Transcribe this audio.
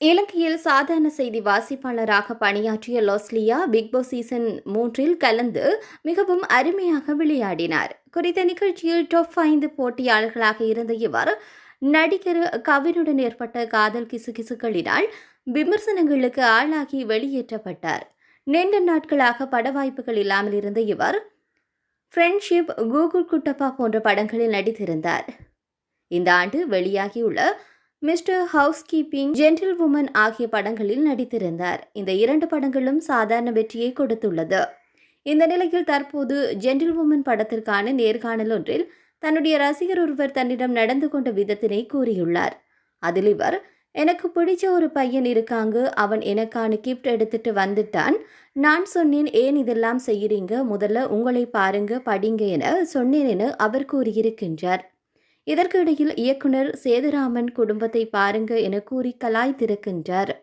இலங்கையில் சாதாரண செய்தி வாசிப்பாளராக பணியாற்றிய லோஸ்லியா பிக்பாஸ் சீசன் மூன்றில் கலந்து மிகவும் அருமையாக விளையாடினார். குறித்த நிகழ்ச்சியில் டாப் ஐந்து போட்டியாளர்களாக இருந்த இவர் நடிகர் கவினுடன் ஏற்பட்ட காதல் கிசுகிசுக்களினால் விமர்சனங்களுக்கு ஆளாகி வெளியேற்றப்பட்டார். நீண்ட நாட்களாக பட வாய்ப்புகள் இல்லாமல் இருந்த இவர் ஃப்ரெண்ட்ஷிப் கூகுள் குட்டப்பா போன்ற படங்களில் நடித்திருந்தார். இந்த ஆண்டு வெளியாகியுள்ள Mister Housekeeping Gentlewoman ஆகிய படங்களில் நடித்திருந்தார். இந்த இரண்டு படங்களும் சாதாரண வெற்றியை கொடுத்துள்ளது. இந்த நிலையில் தற்போது ஜென்டில் உமன் படத்திற்கான நேர்காணல் ஒன்றில் தன்னுடைய ரசிகர் ஒருவர் தன்னிடம் நடந்து கொண்ட விதத்தினை கூறியுள்ளார். அதில் இவர் எனக்கு பிடிச்ச ஒரு பையன் இருக்காங்க அவன் எனக்கான கிஃப்ட் எடுத்துட்டு வந்துட்டான். நான் சொன்னேன் ஏன் இதெல்லாம் செய்கிறீங்க முதல்ல உங்களை பாருங்க படிங்க என சொன்னேன் என அவர் கூறியிருக்கின்றார். இதற்கு இடையில் இயக்குனர் சேதுராமன் குடும்பத்தை பாருங்க என கூறி கலாய்த்திருக்கின்றார்.